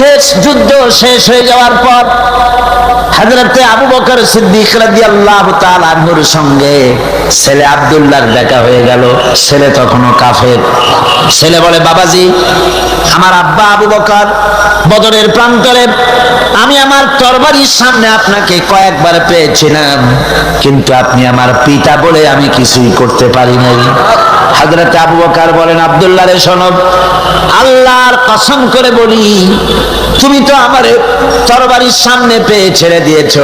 যুদ্ধে যুদ্ধ শেষ হয়ে যাওয়ার পর হাজরতে আবু বকর সিদ্দিক তাআলা আনহুর সঙ্গে ছেলে আব্দুল্লাহর দেখা হয়ে গেল। ছেলে তখনও কাফের। ছেলে বলে, বাবাজি, আমার আব্বা আবু বকর বদরের প্রান্তরে। আমি আমার তরবারির সামনে আপনাকে কয়েকবার পেয়েছিলাম, কিন্তু আপনি আমার পিতা বলে আমি কিছুই করতে পারি নাই। হাজরতে আবু বকর বলেন, আব্দুল্লাহ রে শোনব আল্লাহর কসম করে বলি, তুমি তো আমার তরবারির সামনে পেয়ে ছেড়ে দিয়েছ,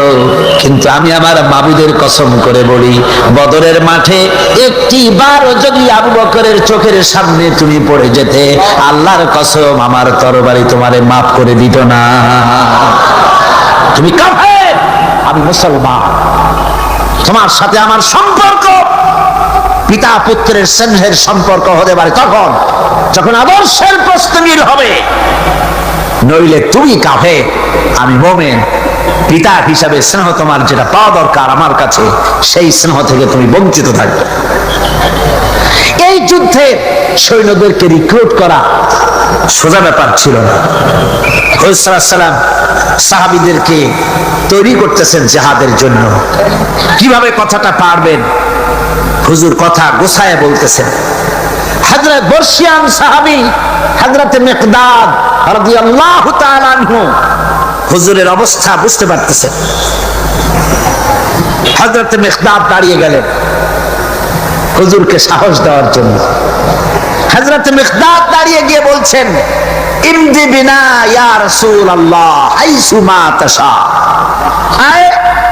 কিন্তু আমি আমার মাবুদের কসম করে বলি, বদরের মাঠে একটি বারও যদি আবু বকরের চোখের সামনে তুমি পড়ে যেতে, আল্লাহর কসম আমার তরবারি তোমারে মাফ করে দিত না। তুমি কাফের, আমি মুসলমান। তোমার সাথে আমার সম্পর্ক পিতা পুত্রের স্নেহের সম্পর্ক হতে পারে তখন যখন আদর্শের প্রশ্নমিল হবে, নইলে তুমি কাফে আমি মোমেন। পিতা হিসাবে স্নেহ তোমার যেটা পাওয়া দরকার আমার কাছে, সেই স্নেহ থেকে তুমি বঞ্চিত থাকবে। এই যুদ্ধে সৈন্যদেরকে রিক্রুট করা সোজা ব্যাপার ছিল না। সালাম সাহাবিদেরকে তৈরি করতেছেন জেহাদের জন্য। কীভাবে কথাটা পারবেন? হুজুর কথা গোছায় বলতেছেন। হযরত বর্ষিয়ান সাহাবী হযরত মিকদাদ রাদিয়াল্লাহু তাআলা আনহু হুজুরের অবস্থা বুঝতে পারতেছেন হজরত মিকদাদ দাঁড়িয়ে গেলেন হুজুরকে সাহস দেওয়ার জন্য। হযরত মিকদাদ দাঁড়িয়ে গিয়ে বলছেন, ইমদি বিনা ইয়া রাসূলুল্লাহ, হাইসুমা তাশা।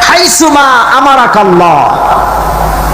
হাইসুমা আমারাকাল্লাহ। হে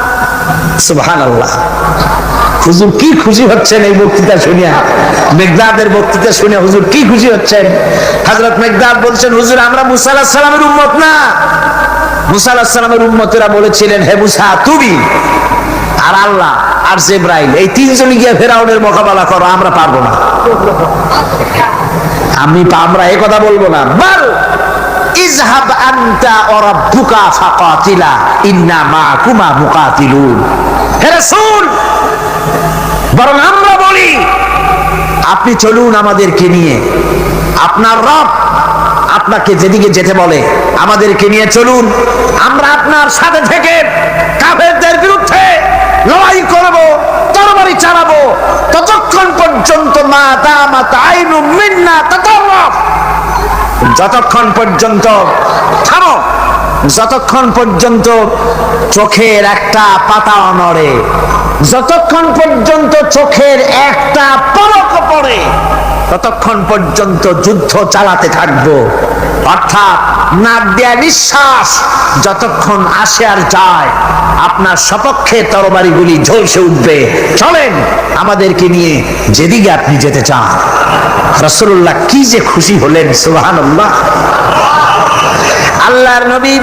হুজুর কি খুশি হচ্ছেন এই বক্তৃতা শুনিয়া? মেঘদাদের বক্তৃতা শুনে হুজুর কি খুশি হচ্ছেন? মেঘদাদ বলছেন, হুজুর, আমরা সালামের না। সালামের বলেছিলেন, হে মুসা, তুমি আর আল্লাহ আর জিব্রাইল, এই তিনজনই গিয়ে ফেরাউনের মোকাবেলা করো, আমরা পারব না। আমি আমরা এই কথা বলব না। ইজহাব আনতা ওয়া রাব্বুকা ফাকাতিলা, ইন্না মাআকুমা মুকাতিলুন। হে রাসূল, বরং আমরা বলি, আপনি চলুন আমাদেরকে নিয়ে। আপনার রব আপনাকে যেদিকে যেতে বলে, আমাদেরকে নিয়ে চলুন। আমরা আপনার সাথে থেকে কাফেরদের বিরুদ্ধে লড়াই করব, তরবারি চালাবো। ততক্ষণ পর্যন্ত মা দামা তাইনু মিন্না তাতাররাফ। যতক্ষণ পর্যন্ত থামো যতক্ষণ পর্যন্ত চোখের একটা পাতা নড়ে, যতক্ষণ পর্যন্ত চোখের একটা পলক পড়ে, ততক্ষণ পর্যন্ত যুদ্ধ চালাতে থাকব। অর্থাৎ নাক দেয়া নিঃশ্বাস যতক্ষণ আসে আর যায়, আপনার সপক্ষে তরবারিগুলি ঝলসে উঠবে। চলেন আমাদেরকে নিয়ে যেদিকে আপনি যেতে চান। রসুল্লাহ কি যে খুশি হলেন সুহান আল্লাহর নবী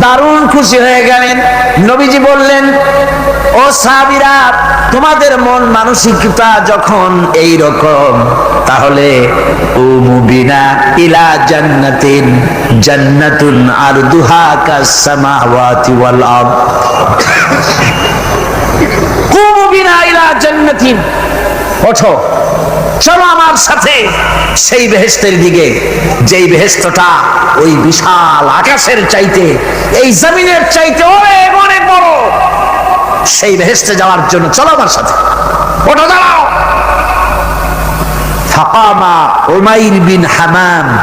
দারুণ খুশি হয়ে গেলেন। নবীজি বললেন, ও সাবিরা তোমাদের মন মানসিকতা যখন এই রকম তাহলে মুবিনা ইলা জান্নাতিন, জান্নাতুন আর দুহা কাসামাওয়াতি ওয়াল আরদ। কুমু বিনা ইলা জান্নাতিন। ওঠো। চলো আমার সাথে। সেই বেহেস্তের দিকে, যেই বেহেস্তটা ওই বিশাল আকাশের চাইতে, এই জমিনের চাইতে অনেক অনেক বড়। সেই বেহেস্তে যাওয়ার জন্য চলো আমার সাথে। ওঠো, দাঁড়াও। ফাকামা উমাইর বিন হামাম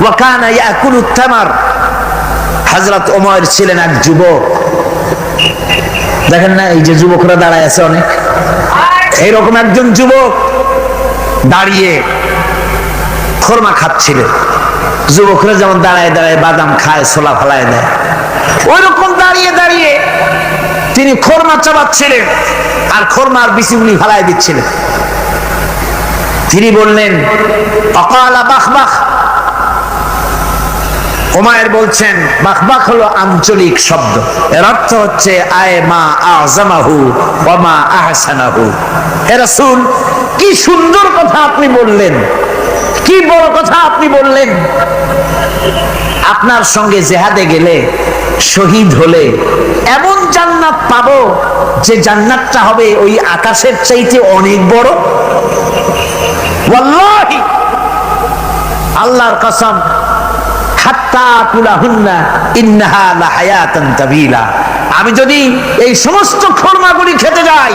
ওয়াকানা ছিলেন এক যুবক। দেখেন না, এই যে যুবকরা দাঁড়ায় আছে অনেক। এইরকম একজন যুবক দাঁড়িয়ে খোরমা খাচ্ছিলেন যুবকরা যেমন দাঁড়ায় দাঁড়ায় বাদাম খায়, ছোলা ফলায় দেয়। ওই রকম দাঁড়িয়ে দাঁড়িয়ে তিনি খোরমা চাবাচ্ছিলেন আর খোরমার বিচিগুলি ফালায় দিচ্ছিলেন। তিনি বললেন, অকাল বাহ বাখ হুমায়ের বলছেন বাকবাক হলো আঞ্চলিক শব্দ। এর অর্থ হচ্ছে, আয় মা আজামাহু ওয়া মা আহসানাহু। হে রাসূল, কি সুন্দর কথা আপনি বললেন। কি বড় কথা আপনি বললেন। আপনার সঙ্গে জেহাদে গেলে, শহীদ হলে, এমন জান্নাত পাবো যে জান্নাতটা হবে ওই আকাশের চাইতে অনেক বড়। আল্লাহর কসম আমি যদি এই সমস্ত খোরমাগুলি খেতে যাই,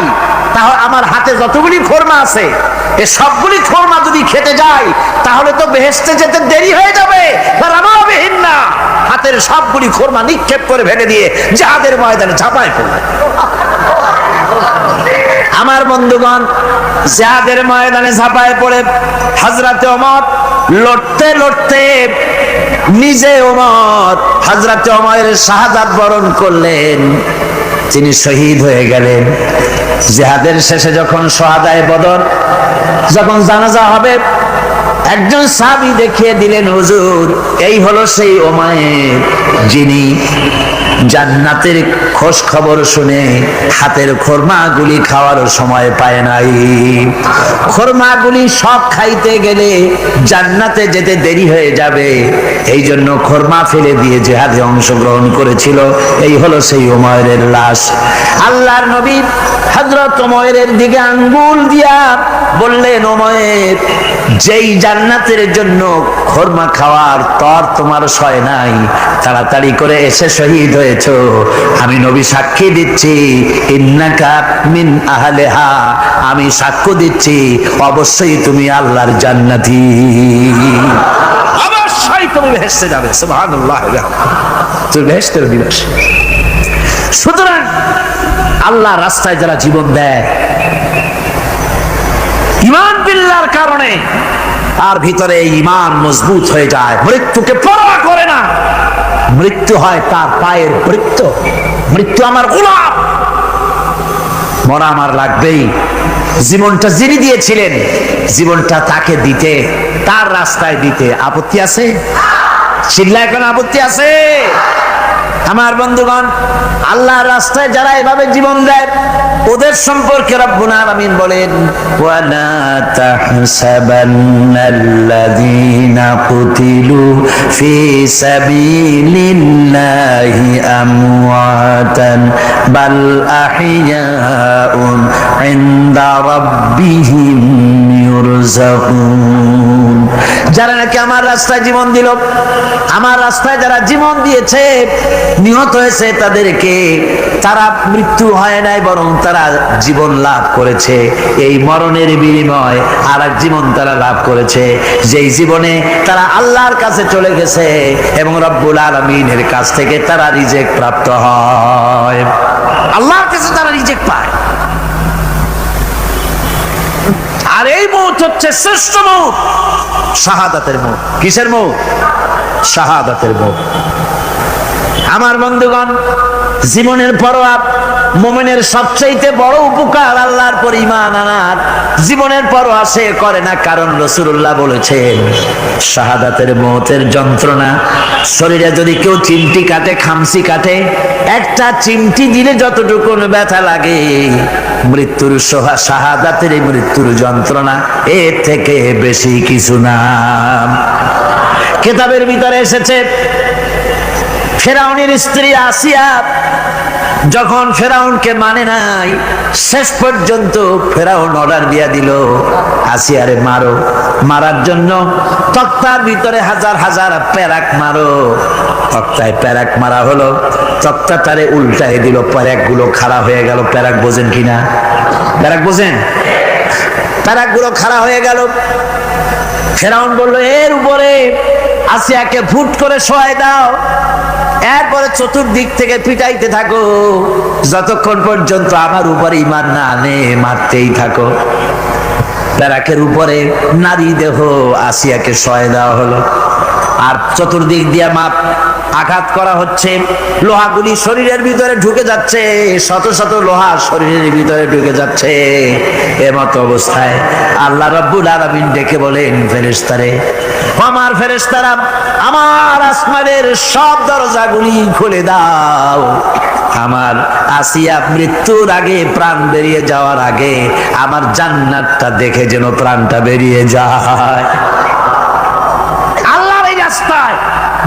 তাহলে আমার হাতে যতগুলি খোরমা আছে এই সবগুলি খোরমা যদি খেতে যাই, তাহলে তো বেহেস্তে যেতে দেরি হয়ে যাবে। না হাতের সবগুলি খোরমা নিক্ষেপ করে ফেলে দিয়ে যাদের ময়দানে ঝাঁপায় পড়বে। আমার বন্ধুগণ যাদের ময়দানে ঝাঁপায় পড়ে হাজরাতে অমর লড়তে লড়তে নিজে ওমর হাজরাতে ওমরের শাহাদাত বরণ করলেন। তিনি শহীদ হয়ে গেলেন। জেহাদের শেষে যখন সোহাদায় বদর, যখন জানাজা হবে, একজন সাবি দেখিয়ে দিলেন, হুজুর, এই হলো সেই ওমায়ের যিনি জান্নাতের খোঁজ খবর শুনে হাতের খোরমাগুলি খাওয়ার সময় পায় নাই। খোরমাগুলি সব খাইতে গেলে জান্নাতে যেতে দেরি হয়ে যাবে। এই জন্য খোরমা ফেলে দিয়ে জেহাদে অংশগ্রহণ করেছিল। এই হলো সেই ওমরের লাশ। আল্লাহর নবী হযরত ওমরের দিকে আঙ্গুল দিয়া বললেন ওমর যেই জান্নাতের জন্য খোরমা খাওয়ার তর তোমার সয় নাই। তাড়াতাড়ি করে এসে শহীদ হয়েছ। আমি নবী সাক্ষী দিচ্ছি মিন আমি সাক্ষ্য দিচ্ছি, অবশ্যই তুমি আল্লাহর জান্নাতি। অবশ্যই তুমি ভেসতে যাবে তুমি ভেসতের দিবস সুতরাং আল্লাহ রাস্তায় যারা জীবন দেয়, ইমান বিল্লার কারণে তার ভিতরে ইমান মজবুত হয়ে যায়, মৃত্যুকে পরোয়া করে না। মৃত্যু হয় তার পায়ের বৃত্ত মৃত্যু আমার গোলাপ। মরা আমার লাগবেই। জীবনটা যিনি দিয়েছিলেন, জীবনটা তাকে দিতে, তার রাস্তায় দিতে আপত্তি আছে? চিল্লায় কোনো আপত্তি আছে? আমার বন্ধুগণ আল্লাহ রাস্তায় যারা এভাবে জীবন দেয়, ওদের সম্পর্কে রব্বুল বলেন, ওয়ালা বাল আহইয়াউন ইনদা রাব্বিহিম যারা নাকি আমার রাস্তায় জীবন দিল, আমার রাস্তায় যারা জীবন দিয়েছে, নিহত হয়েছে তাদেরকে, তারা মৃত্যু হয় নাই, বরং তারা জীবন লাভ করেছে। এই মরণের বিনিময় আর এক জীবন তারা লাভ করেছে। যেই জীবনে তারা আল্লাহর কাছে চলে গেছে এবং রব্বুল আলমিনের কাছ থেকে তারা রিজেক্ট প্রাপ্ত হয়। আল্লাহর কাছে তারা রিজেক্ট পায়। আর এই মুহূর্ত হচ্ছে শ্রেষ্ঠ মৌত শাহাদাতের মুখ কিসের মুখ শাহাদাতের মৌত আমার বন্ধুগণ, জীবনের পরোয়া মোমেনের সবচাইতে বড় উপকার আল্লাহর পর ইমান আনার। জীবনের পরোয়া সে করে না, কারণ রসুল্লাহ বলেছেন, শাহাদাতের মতের যন্ত্রণা শরীরে যদি কেউ চিমটি কাটে খামসি কাটে, একটা চিমটি দিলে যতটুকু ব্যথা লাগে, মৃত্যুর সোহা শাহাদাতের মৃত্যুর যন্ত্রণা এর থেকে বেশি কিছু না। কেতাবের ভিতরে এসেছে ফেরাউনের স্ত্রী আসিয়া যখন ফেরাউনকে মানে নাই, শেষ পর্যন্ত ফেরাউন অর্ডার দিয়া দিল, আসিয়ারে মারো। মারার জন্য তক্তার ভিতরে হাজার হাজার প্যারাক মারো। তক্তায় প্যারাক মারা হলো। তক্তা তারে উল্টাই দিল প্যারাকগুলো খাড়া হয়ে গেল। প্যারাক বোঝেন কিনা? প্যারাক বোঝেন? প্যারাকগুলো খাড়া হয়ে গেল। ফেরাউন বলল, এর উপরে আসিয়াকে ফুট করে শোয়াই দাও। এরপরে চতুর্দিক থেকে পিটাইতে থাকো। যতক্ষণ পর্যন্ত আমার উপরে ইমান না আনে, মারতেই থাকো। প্যারাকের উপরে নারী দেহ, আসিয়াকে শয় দেওয়া হলো। আর চতুর্দিক দিয়া মাপ আঘাত করা হচ্ছে। লোহাগুলি শরীরের ভিতরে ঢুকে যাচ্ছে। শত শত লোহা শরীরের ভিতরে ঢুকে যাচ্ছে। এমত অবস্থায় আল্লাহ রব্বুল আলামিন ডেকে বলেন, ফেরেশতারে, আমার ফেরেশতারা, আমার আসমানের সব দরজাগুলি খুলে দাও। আমার আসিয়া মৃত্যুর আগে প্রাণ বেরিয়ে যাওয়ার আগে আমার জান্নাতটা দেখে যেন প্রাণটা বেরিয়ে যায়।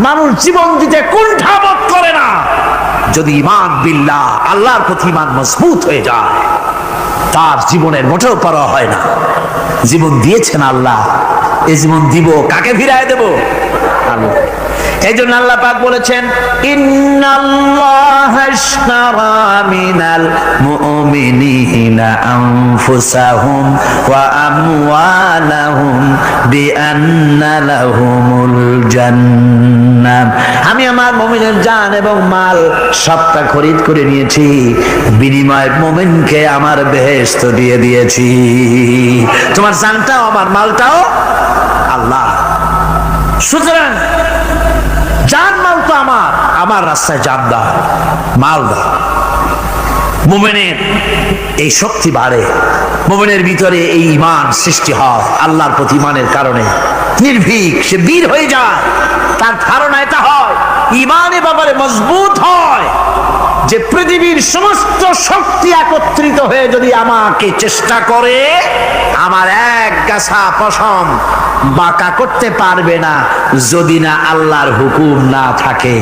মানুষ জীবন দিতে কুণ্ঠাবোধ করে না। যদি ইমান বিল্লা আল্লাহর প্রতি ইমান মজবুত হয়ে যায়, তার জীবনের মোটেও পর হয় না। জীবন দিয়েছেন আল্লাহ, এ জীবন দিব, কাকে ফিরায় দেব? আল্লাহ। এই জন্য আল্লাহ পাক বলেছেন, ইন্নাল্লাহ আমি আমার মুমিনের জান এবং মাল সবটা খরিদ করে নিয়েছি। বিনিময়ে মুমিনকে আমার বেহেস্ত দিয়ে দিয়েছি। তোমার জানটাও, আমার মালটাও আল্লাহ। সুতরাং আমার রাস্তায় জাত দাও মাল দাও মোমেনের এই শক্তি বাড়ে, মোমেনের ভিতরে এই ইমান সৃষ্টি হয় আল্লাহর প্রতি ইমানের কারণে। নির্ভীক, সে বীর হয়ে যায়, তার ধারণা এটা হয় ইমানে ব্যাপারে মজবুত হয়। যে পৃথিবীর সমস্ত শক্তি একত্রিত হয়ে যদি আমাকে চেষ্টা করে, আমার এক গাছা পশম বাঁকা করতে পারবে না যদি না আল্লাহর হুকুম না থাকে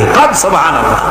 সুবহানাল্লাহ।